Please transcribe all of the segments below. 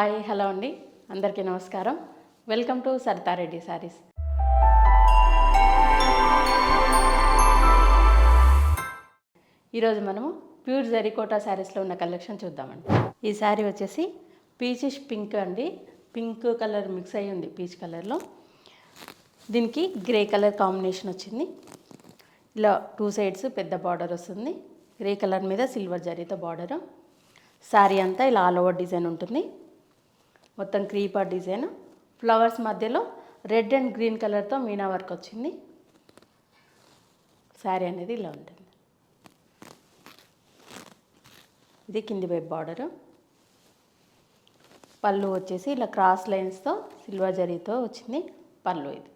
Hi hello అండి. అందరికీ నమస్కారం. వెల్కమ్ టు సరితారెడ్డి శారీస్ ఈరోజు మనము ప్యూర్ జరీకోటా శారీస్లో ఉన్న కలెక్షన్ చూద్దామండి. ఈ శారీ వచ్చేసి పీచిష్ పింక్ అండి. పింక్ కలర్ మిక్స్ అయ్యి ఉంది పీచ్ కలర్లో. దీనికి గ్రే కలర్ కాంబినేషన్ వచ్చింది. ఇలా టూ సైడ్స్ పెద్ద బార్డర్ వస్తుంది. గ్రే కలర్ మీద సిల్వర్ జరీతో బార్డరు. శారీ అంతా ఇలా ఆల్ ఓవర్ డిజైన్ ఉంటుంది. మొత్తం క్రీపర్ డిజైన్. ఫ్లవర్స్ మధ్యలో రెడ్ అండ్ గ్రీన్ కలర్తో మీనా వర్క్ వచ్చింది. శారీ అనేది ఇలా ఉంటుంది. ఇది కింది వైపు బార్డరు. పళ్ళు వచ్చేసి ఇలా క్రాస్ లైన్స్తో సిల్వర్ జరీతో వచ్చింది పళ్ళు ఇది.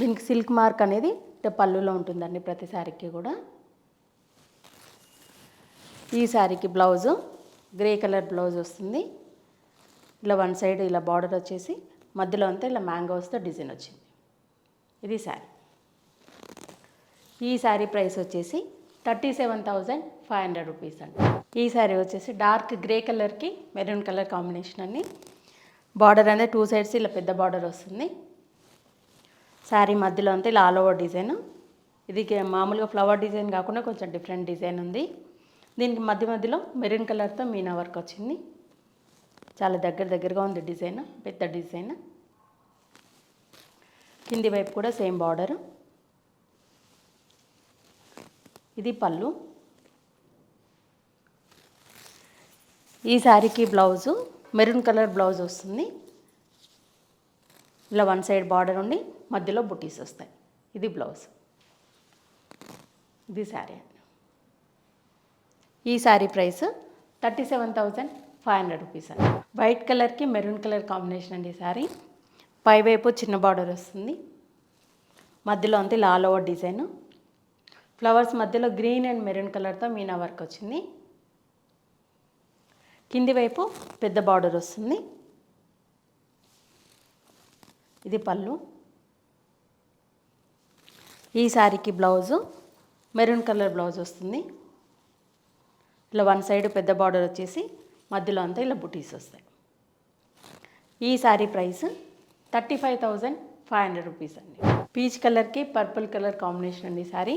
దీనికి సిల్క్ మార్క్ అనేది పళ్ళులో ఉంటుందండి ప్రతి శారీకి కూడా. ఈ శారీకి బ్లౌజు గ్రే కలర్ బ్లౌజ్ వస్తుంది. ఇలా వన్ సైడ్ ఇలా బార్డర్ వచ్చేసి మధ్యలో అంతా ఇలా మ్యాంగోస్తో డిజైన్ వచ్చింది. ఇది శారీ. ఈ శారీ ప్రైస్ వచ్చేసి thirty seven thousand five hundred rupees అండి. ఈ శారీ వచ్చేసి డార్క్ గ్రే కలర్కి మెరూన్ కలర్ కాంబినేషన్ అండి. బార్డర్ అనేది టూ సైడ్స్ ఇలా పెద్ద బార్డర్ వస్తుంది. శారీ మధ్యలో అంతా ఇలా ఆల్ ఓవర్ డిజైన్. ఇది మామూలుగా ఫ్లవర్ డిజైన్ కాకుండా కొంచెం డిఫరెంట్ డిజైన్ ఉంది. దీనికి మధ్య మధ్యలో మెరూన్ కలర్తో మీనా వర్క్ వచ్చింది. చాలా దగ్గర దగ్గరగా ఉంది డిజైన్ పెద్ద డిజైన్. కింది వైపు కూడా సేమ్ బార్డర్. ఇది పళ్ళు. ఈ శారీకి బ్లౌజు మెరూన్ కలర్ బ్లౌజ్ వస్తుంది. ఇలా వన్ సైడ్ బార్డర్ ఉండి మధ్యలో బుటీస్ వస్తాయి. ఇది బ్లౌజ్. ఇది శారీ. ఈ sari price thirty seven thousand. Five hundred rupees అండి. వైట్ కలర్కి మెరూన్ కలర్ కాంబినేషన్ అండి ఈ శారీ పై వైపు చిన్న బార్డర్ వస్తుంది. మధ్యలో అంతే లాల్ ఓవర్ డిజైన్. ఫ్లవర్స్ మధ్యలో గ్రీన్ అండ్ మెరూన్ కలర్తో మీనా వర్క్ వచ్చింది. కింది వైపు పెద్ద బార్డర్ వస్తుంది. ఇది పళ్ళు. ఈ శారీకి బ్లౌజు. మెరూన్ కలర్ బ్లౌజ్ వస్తుంది. ఇలా వన్ సైడ్ పెద్ద బార్డర్ వచ్చేసి మధ్యలో అంతా ఇలా బుటీస్ వస్తాయి. ఈ sari price thirty five thousand five hundred rupees అండి. పీచ్ కలర్కి పర్పుల్ కలర్ కాంబినేషన్ అండి శారీ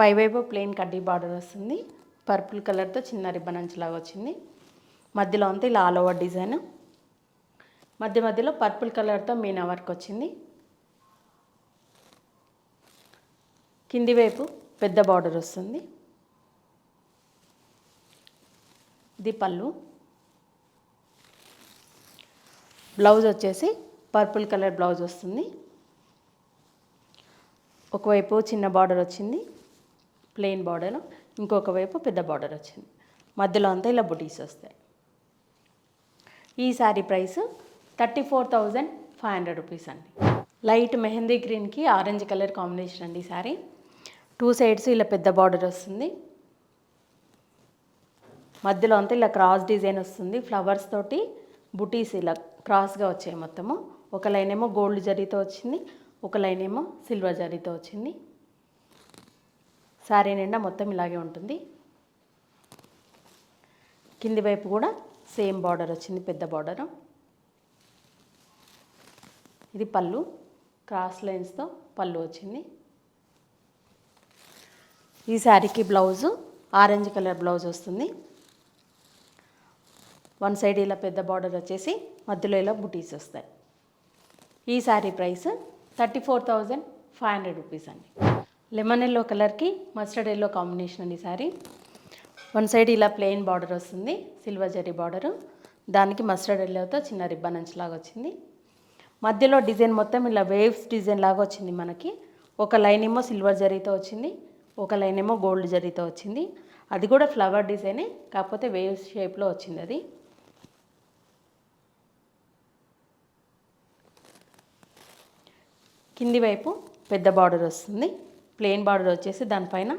పైవైపు ప్లెయిన్ కడ్డీ బార్డర్ వస్తుంది. పర్పుల్ కలర్తో చిన్న రిబ్బన్ అంచులాగా వచ్చింది. మధ్యలో అంతా ఇలా ఆల్ ఓవర్ డిజైన్. మధ్య మధ్యలో పర్పుల్ కలర్తో మీనా వర్క్ వచ్చింది. కింది వైపు పెద్ద బార్డర్ వస్తుంది. ఇది పళ్ళు. బ్లౌజ్ వచ్చేసి పర్పుల్ కలర్ బ్లౌజ్ వస్తుంది. ఒకవైపు చిన్న బార్డర్ వచ్చింది ప్లెయిన్ బార్డర్. ఇంకొక వైపు పెద్ద బార్డర్ వచ్చింది. మధ్యలో అంతా ఇలా బుటీస్ వస్తాయి. ఈ sari price thirty four thousand five hundred rupees అండి. లైట్ మెహందీ గ్రీన్కి ఆరెంజ్ కలర్ కాంబినేషన్ అండి ఈ శారీ టూ సైడ్స్ ఇలా పెద్ద బార్డర్ వస్తుంది. మధ్యలో అంతా ఇలా క్రాస్ డిజైన్ వస్తుంది. ఫ్లవర్స్ తోటి బుటీస్ ఇలా క్రాస్గా వచ్చాయి మొత్తము. ఒక లైన్ ఏమో గోల్డ్ జరీతో వచ్చింది ఒక లైన్ ఏమో సిల్వర్ జరీతో వచ్చింది. శారీ నిండా మొత్తం ఇలాగే ఉంటుంది. కింది వైపు కూడా సేమ్ బార్డర్ వచ్చింది పెద్ద బార్డరు. ఇది పళ్ళు క్రాస్ లైన్స్తో పళ్ళు వచ్చింది. ఈ శారీకి బ్లౌజు ఆరెంజ్ కలర్ బ్లౌజ్ వస్తుంది. వన్ సైడ్ ఇలా పెద్ద బార్డర్ వచ్చేసి మధ్యలో ఇలా బుటీస్ వస్తాయి. ఈ sari price thirty four thousand five hundred rupees అండి. లెమన్ ఎల్లో కలర్కి మస్టర్డ్ ఎల్లో కాంబినేషన్ అండి శారీ. వన్ సైడ్ ఇలా ప్లెయిన్ బార్డర్ వస్తుంది సిల్వర్ జరీ బార్డరు. దానికి మస్టర్డ్ ఎల్లోతో చిన్న రిబ్బన్ అంచులాగా వచ్చింది. మధ్యలో డిజైన్ మొత్తం ఇలా వేవ్స్ డిజైన్ లాగా వచ్చింది మనకి. ఒక లైన్ ఏమో సిల్వర్ జరీతో వచ్చింది ఒక లైన్ ఏమో గోల్డ్ జరీతో వచ్చింది. అది కూడా ఫ్లవర్ డిజైనే కాకపోతే వేవ్స్ షేప్లో వచ్చింది అది. కింది వైపు పెద్ద బార్డర్ వస్తుంది. ప్లెయిన్ బార్డర్ వచ్చేసి దానిపైన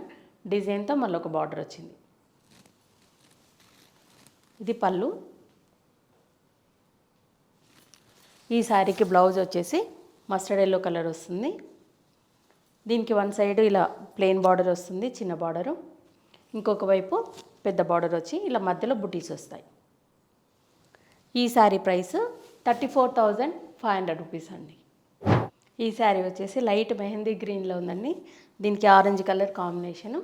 డిజైన్తో మళ్ళీ ఒక బార్డర్ వచ్చింది. ఇది పళ్ళు. ఈ శారీకి బ్లౌజ్ వచ్చేసి మస్టర్డ్ ఎల్లో కలర్ వస్తుంది. దీనికి వన్ సైడ్ ఇలా ప్లెయిన్ బార్డర్ వస్తుంది చిన్న బార్డరు. ఇంకొక వైపు పెద్ద బార్డర్ వచ్చి ఇలా మధ్యలో బుటీస్ వస్తాయి. ఈ sari price thirty four thousand five hundred rupees అండి. ఈ శారీ వచ్చేసి లైట్ మెహందీ గ్రీన్లో ఉందండి. దీనికి orange colour combination.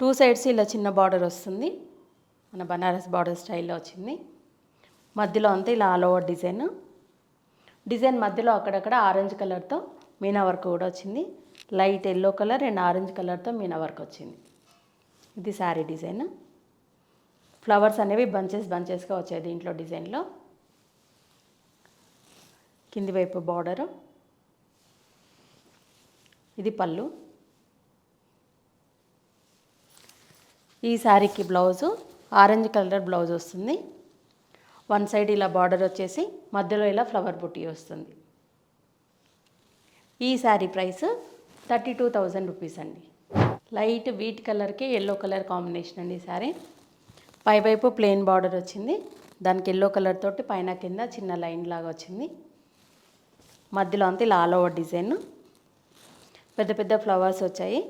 Two sides ఇలా చిన్న బార్డర్ వస్తుంది. మన బనారస్ బార్డర్ స్టైల్లో వచ్చింది. మధ్యలో అంతా ఇలా ఆల్ ఓవర్ డిజైన్. డిజైన్ మధ్యలో అక్కడక్కడ ఆరెంజ్ కలర్తో మీనా వర్క్ కూడా వచ్చింది. Light yellow colour and orange కలర్తో మీనా వర్క్ వచ్చింది. ఇది శారీ డిజైన్. ఫ్లవర్స్ అనేవి బంచెస్ బంచెస్గా వచ్చాయి దీంట్లో డిజైన్లో. కింది వైపు బార్డరు. ఇది పళ్ళు. ఈ శారీకి బ్లౌజు ఆరెంజ్ కలర్ బ్లౌజ్ వస్తుంది. వన్ సైడ్ ఇలా బార్డర్ వచ్చేసి మధ్యలో ఇలా ఫ్లవర్ బుట్టి వస్తుంది. ఈ sari price thirty two thousand rupees అండి. లైట్ వీట్ కలర్కి ఎల్లో కలర్ కాంబినేషన్ అండి ఈ శారీ పై వైపు ప్లెయిన్ బార్డర్ వచ్చింది. దానికి ఎల్లో కలర్ తోటి పైన కింద చిన్న లైన్ లాగా వచ్చింది. మధ్యలో అంతా ఇలా ఆల్ ఓవర్ డిజైన్. పెద్ద పెద్ద ఫ్లవర్స్ వచ్చాయి.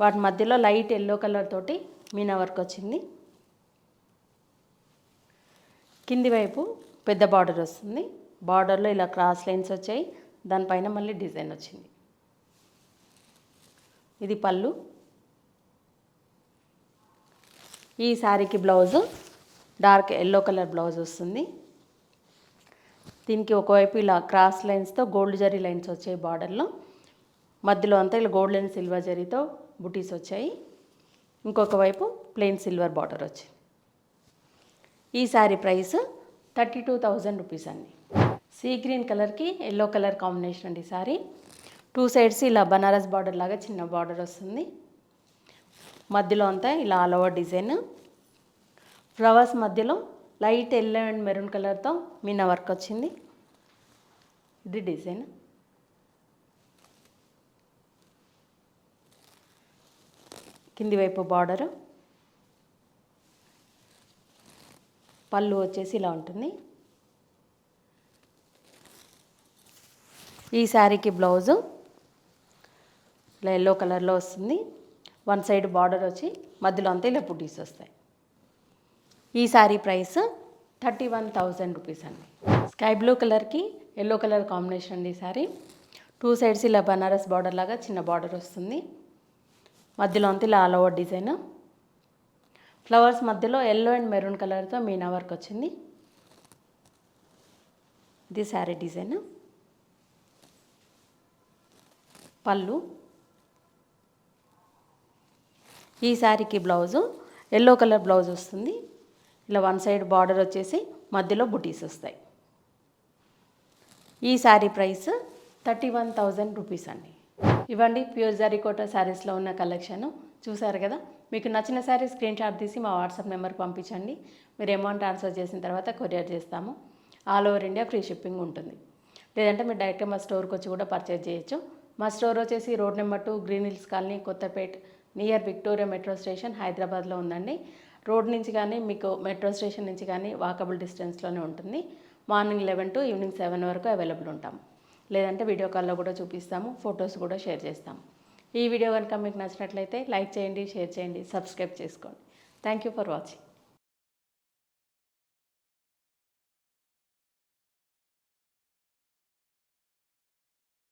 వాటి మధ్యలో లైట్ ఎల్లో కలర్ తోటి మీనా వర్క్ వచ్చింది. కింది వైపు పెద్ద బార్డర్ వస్తుంది. బార్డర్లో ఇలా క్రాస్ లైన్స్ వచ్చాయి. దానిపైన మళ్ళీ డిజైన్ వచ్చింది. ఇది పళ్ళు. ఈ శారీకి blouse. Dark yellow colour blouse వస్తుంది. దీనికి ఒకవైపు ఇలా క్రాస్ లైన్స్తో గోల్డ్ జరీ లైన్స్ వచ్చాయి బార్డర్లో. మధ్యలో అంతా ఇలా గోల్డ్ అండ్ సిల్వర్ జరీతో బుటీస్ వచ్చాయి. ఇంకొక వైపు ప్లెయిన్ సిల్వర్ బార్డర్ వచ్చింది. ఈ sari price thirty two thousand rupees అండి. సీ గ్రీన్ కలర్కి ఎల్లో కలర్ కాంబినేషన్ అండి సారీ. టూ సైడ్స్ ఇలా బనారస్ బార్డర్ లాగా చిన్న బార్డర్ వస్తుంది. మధ్యలో అంతా ఇలా ఆల్ ఓవర్ డిజైన్. ఫ్లవర్స్ మధ్యలో లైట్ ఎల్లో అండ్ మెరూన్ కలర్తో మీనా వర్క్ వచ్చింది. ఇది డిజైన్. కింది వైపు బార్డరు. పళ్ళు వచ్చేసి ఇలా ఉంటుంది. ఈ శారీకి బ్లౌజు ఇలా ఎల్లో కలర్లో వస్తుంది. వన్ సైడ్ బార్డర్ వచ్చి మధ్యలో అంతా ఇలా పుట్టీస్ వస్తాయి. ఈ sari price thirty one thousand rupees అండి. స్కై బ్లూ కలర్కి ఎల్లో కలర్ కాంబినేషన్ అండి ఈ శారీ. టూ సైడ్స్ ఇలా బనారస్ బార్డర్ లాగా చిన్న బార్డర్ వస్తుంది. మధ్యలో అంతా ఇలా ఆల్ ఓవర్ డిజైన్ ఫ్లవర్స్ మధ్యలో ఎల్లో అండ్ మెరూన్ కలర్తో మీనా వర్క్ వచ్చింది. ఇది శారీ డిజైన్ పళ్ళు. ఈ శారీకి బ్లౌజు ఎల్లో కలర్ బ్లౌజ్ వస్తుంది. ఇలా వన్ సైడ్ బార్డర్ వచ్చేసి మధ్యలో బుటీస్ వస్తాయి. ఈ sari price thirty one thousand rupees అండి. ఇవ్వండి ప్యూర్ జరీకోట శారీస్లో ఉన్న కలెక్షన్ చూసారు కదా? మీకు నచ్చిన శారీ స్క్రీన్ షాట్ తీసి మా వాట్సాప్ నెంబర్కి పంపించండి. మీరు అమౌంట్ ట్రాన్స్ఫర్ చేసిన తర్వాత కొరియర్ చేస్తాము. All over India free shipping ఉంటుంది. లేదంటే మీరు డైరెక్ట్గా మా స్టోర్కి వచ్చి కూడా పర్చేజ్ చేయొచ్చు. మా స్టోర్ వచ్చేసి road number two green hills colony Kothapet near Victoria metro station హైదరాబాద్లో ఉందండి. రోడ్ నుంచి కానీ మీకు మెట్రో స్టేషన్ నుంచి కానీ వాకబుల్ డిస్టెన్స్లోనే ఉంటుంది. Morning eleven to evening seven వరకు అవైలబుల్ ఉంటాం లేదంటే వీడియో కాల్లో కూడా చూపిస్తాము ఫొటోస్ కూడా షేర్ చేస్తాము. ఈ వీడియో కనుక మీకు నచ్చినట్లయితే లైక్ చేయండి షేర్ చేయండి సబ్స్క్రైబ్ చేసుకోండి. Thank you for watching